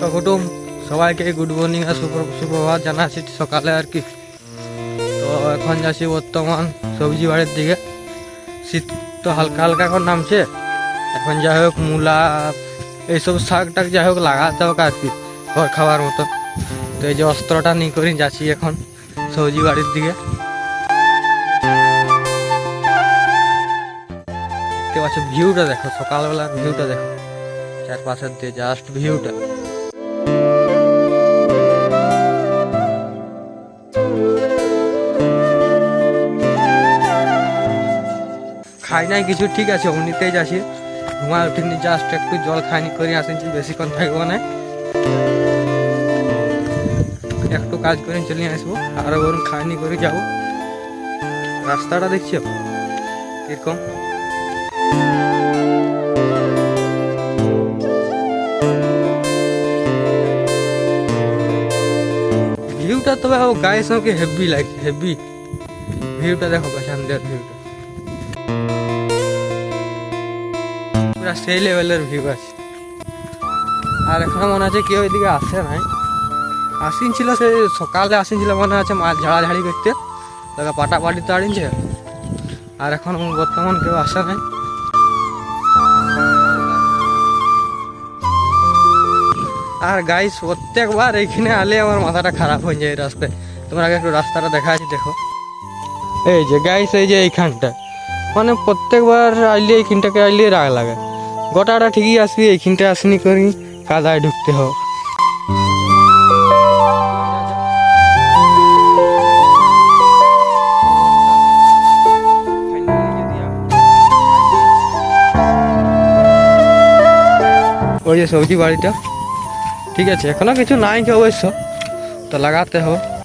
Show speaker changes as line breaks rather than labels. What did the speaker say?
তো কুটুম সবাইকে গুড মর্নিং আর সুপ্র- সুপ্রভাত জানাচ্ছি সকালে আর কি। তো এখন যাচ্ছি বর্তমান সবজি বাড়ির দিকে। শীত তো হালকা হালকা এখন নামছে। এখন যাই হোক, মূলা, এইসব শাক টাক যাই হোক লাগাতে হোক আর কি, ঘর খাওয়ার মতো। তো এই যে অস্ত্রটা নিয়ে করে যাচ্ছি এখন সবজি বাড়ির দিকে। দেখতে পাচ্ছ ভিউটা দেখো, সকালবেলার ভিউটা দেখো। চারপাশের দিয়ে জাস্ট ভিউটা খাই নাই কিছু, ঠিক আছে, অমনিতেই যাচ্ছি। ঘুমা উঠিনি জাস্ট একটু জল খাইনি, করে আসেছি বেশিক্ষণ থাকব না। একটু কাজ করে চলে আসব, আরও বরং খাইনি, করে যাব। রাস্তাটা দেখছ? কীরকম? ভিউটা তবে গায়ের সঙ্গে হেভি লাগে হেভি ভিউটা দেখো পেছানদের ভিউটা পুরা সেই লেভেলের ভিউ আছে। আর এখন মনে আছে কেউ এদিকে আসে নাই। আসিনছিল সে সকালে আসিনছিল মনে আছে মাছ ঝাড়াঝাড়ি করতে। তাকে পাটা পাটি তো আড়িনছে আর এখন বর্তমান কেউ আসে নাই। আর গাইস প্রত্যেকবার এইখানে আলে আমার মাথাটা খারাপ হয়ে যায় রাস্তায়। তোমরা আগে একটু রাস্তাটা দেখা আছে দেখো। এই যে গাইস এই যে এইখানটা। মানে প্রত্যেকবার আইলে এইখানটাকে আইলে রাগ লাগে। গোটাটা ঠিকই আসবি, এইখানটা আসনি করি, কাদায় ঢুকতে হোক ওই যে সবজি বাড়িটা। ঠিক আছে এখনও কিছু নাই অবশ্য তো লাগাতে হবে।